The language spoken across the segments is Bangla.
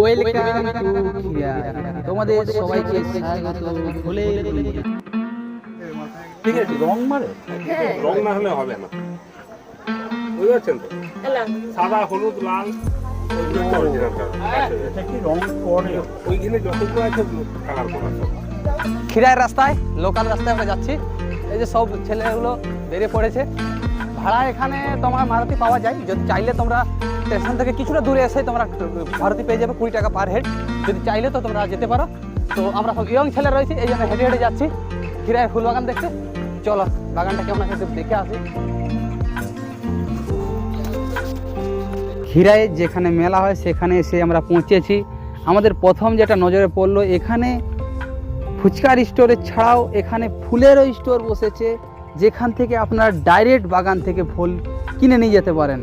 ওয়েলকাম টু খিরা তোমাদের সবাইকে স্বাগত ভুলে ঠিক আছে রং মারে রং না হলে হবে না বুঝতে পারছেন তো সাদা হলুদ লাল খিরার রাস্তায়, লোকাল রাস্তায় আমরা যাচ্ছি। এই যে সব ছেলেগুলো বেরিয়ে পড়েছে। ভাড়া এখানে তোমার মারুতি পাওয়া যায়। যদি চাইলে তোমরা স্টেশন থেকে কিছুটা দূরে এসে তোমরা মারুতি পেয়ে যাবে কুড়ি টাকা পার হেড যদি চাইলে তো তোমরা যেতে পারো। তো আমরা সব ইয়ং ছেলে রয়েছি, এই জন্য হেঁটে হেঁটে যাচ্ছি। খিরায় ফুল বাগান দেখতে। চলো বাগানটা কেমন আছে দেখে আসি। খিরায় যেখানে মেলা হয়, সেখানে এসে আমরা পৌঁছেছি। আমাদের প্রথম যেটা নজরে পড়ল, এখানে ফুচকার স্টোরে ছাড়াও এখানে ফুলেরও স্টোর বসেছে, যেখান থেকে আপনারা ডাইরেক্ট বাগান থেকে ফুল কিনে নিয়ে যেতে পারেন।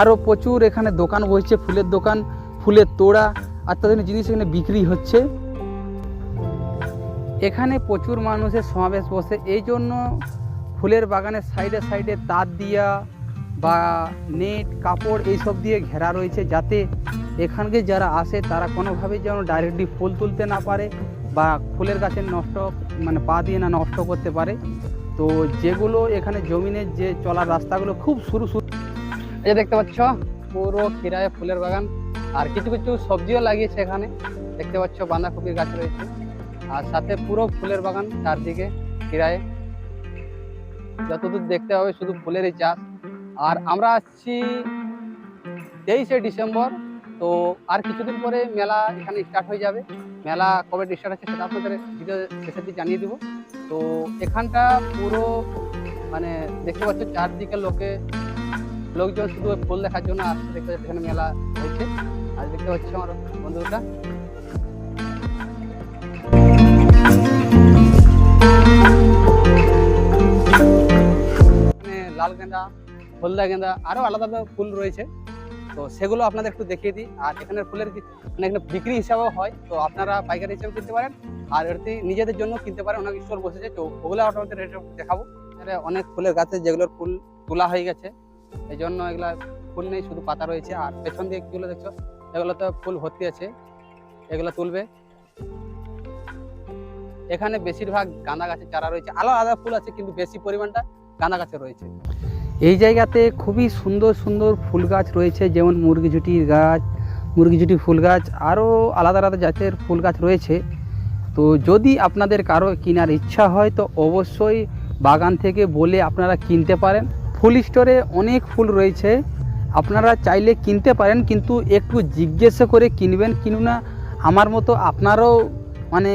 আরও প্রচুর এখানে দোকান বসছে ফুলের দোকান, ফুলের তোড়া অত্যাধুনিক জিনিস এখানে বিক্রি হচ্ছে। এখানে প্রচুর মানুষের সমাবেশ বসে। এই জন্য ফুলের বাগানের সাইডে সাইডে তার দিয়া বা নেট, কাপড় এইসব দিয়ে ঘেরা রয়েছে যাতে এখানকে যারা আসে তারা কোনোভাবেই যেন ডাইরেক্টলি ফুল তুলতে না পারে বা ফুলের গাছে নষ্ট মানে পা দিয়ে না নষ্ট করতে পারে। তো যেগুলো এখানে জমিনের যে চলার রাস্তাগুলো খুব সরু সরু এই যে দেখতে পাচ্ছ, পুরো খিরায় ফুলের বাগান। আর কিছু কিছু সবজিও লাগিয়েছে এখানে। দেখতে পাচ্ছ, বাঁধাকপির গাছ রয়েছে। আর সাথে পুরো ফুলের বাগান চারদিকে খিরায় যতদূর দেখতে হবে, শুধু ফুলেরই চাষ। আর আমরা আসছি তেইশে ডিসেম্বর, তো আর কিছুদিন পরে মেলা এখানে স্টার্ট হয়ে যাবে। মেলা কবে স্টার্ট হচ্ছে সেটা আপনাদের ভিডিও শেষের দিকে জানিয়ে দেবো। তো এখানটা পুরো মানে দেখতে পাচ্ছ, চারদিকে লোকে লোকজন শুধু ফুল দেখার জন্য আসছে, দেখতে এখানে মেলা হয়েছে। আর দেখতে পাচ্ছ আমার বন্ধুটা লাল গেঁদা, হলদা গেঁদা আরও আলাদা আলাদা ফুল রয়েছে। তো সেগুলো আপনাদের একটু দেখিয়ে দিই। আর এখানের ফুলের মানে এখানে বিক্রি হিসাবেও হয়। তো আপনারা পাইকারি হিসাবে কিনতে পারেন। আর এটি নিজেদের জন্য কিনতে পারেন। অনেক স্টোর বসেছে। তো ওগুলো আপনাদের দেখাবো। অনেক ফুলের গাছে যেগুলোর ফুল তোলা হয়ে গেছে। এই জন্য এগুলা ফুল নেই, শুধু পাতা রয়েছে। আর পেছন দিয়ে যেগুলো দেখছ? এগুলোতে ফুল ভর্তি আছে। এগুলো তুলবে। এখানে বেশিরভাগ গাঁদা গাছের চারা রয়েছে। আলাদা আলাদা ফুল আছে, কিন্তু বেশি পরিমাণটা গাঁদা গাছে রয়েছে। এই জায়গাতে খুবই সুন্দর সুন্দর ফুল গাছ রয়েছে, যেমন মুরগিঝুটির গাছ, মুরগিঝুটি ফুল গাছ, আরও আলাদা আলাদা জাতের ফুল গাছ রয়েছে। তো যদি আপনাদের কারও কেনার ইচ্ছা হয়, তো অবশ্যই বাগান থেকে বলে আপনারা কিনতে পারেন। ফুল স্টোরে অনেক ফুল রয়েছে। আপনারা চাইলে কিনতে পারেন কিন্তু একটু জিজ্ঞেস করে কিনবেন কিনুনা আমার মতো আপনারাও মানে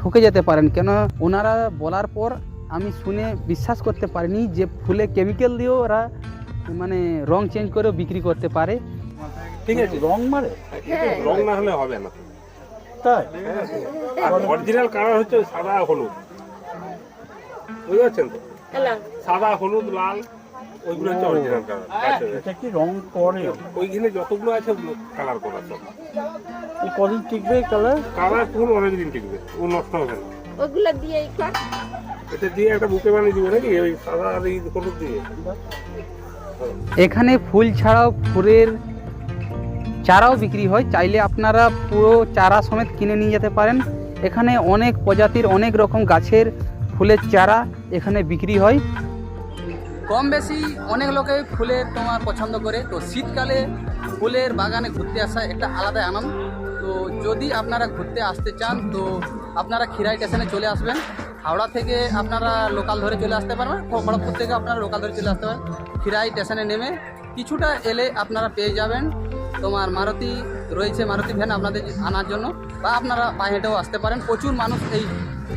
ঠকে যেতে পারেন। কেন ওনারা বলার পর আমি শুনে বিশ্বাস করতে পারিনি যে ফুলে কেমিক্যাল দিয়েও ওরা মানে রং চেঞ্জ করেও বিক্রি করতে পারে। ঠিক আছে। রং মারে রং না হলে হবে না। তাই? আর অরিজিনাল কালার হচ্ছে সাদা হলুদ। বুঝতে পারছেন তো? সাদা হলুদ লাল ওইগুলো হচ্ছে অরিজিনাল কালার এটা কি রং করে ওইখানে যতগুলো আছে ওগুলো কালার করা সব এই কদিন টিকবে কালার কালার ফুল অনেকদিন টিকবে ও নষ্ট হবে না। ওগুলো দিয়ে কর এটা দিয়ে একটা বুকে বানিয়ে দিবে নাকি? ওই সাদা আর এই হলুদ দিয়ে। এখানে ফুল ছাড়াও ফুলের চারাও বিক্রি হয়। চাইলে আপনারা পুরো চারা সমেত কিনে নিয়ে যেতে পারেন। এখানে অনেক প্রজাতির অনেক রকম গাছের ফুলের চারা এখানে বিক্রি হয়। কম বেশি অনেক লোকে ফুলের তোমার পছন্দ করে। তো শীতকালে ফুলের বাগানে ঘুরতে আসা একটা আলাদা আনন্দ। তো যদি আপনারা ঘুরতে আসতে চান, তো আপনারা খিরাই স্টেশনে চলে আসবেন। হাওড়া থেকে আপনারা লোকাল ধরে চলে আসতে পারবেন। খড়গপুর থেকে আপনারা লোকাল ধরে চলে আসতে পারেন খিরাই স্টেশনে নেমে কিছুটা এলে আপনারা পেয়ে যাবেন। তোমার মারুতি, রয়েছে মারুতি ভ্যান আপনাদের আনার জন্য। বা আপনারা পায়ে হেঁটেও আসতে পারেন। প্রচুর মানুষ এই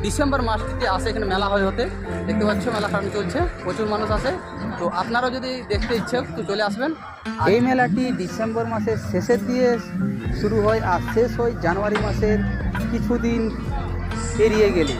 ডিসেম্বর মাসটিতে আসে এখানে মেলা হয় হতে। দেখতে পাচ্ছ মেলা কারণ চলছে, প্রচুর মানুষ আসে। তো আপনারাও যদি দেখতে ইচ্ছে তো চলে আসবেন। এই মেলাটি ডিসেম্বর মাসের শেষের দিয়ে শুরু হয় আর শেষ হয় জানুয়ারি মাসের কিছুদিন এড়িয়ে গেলে।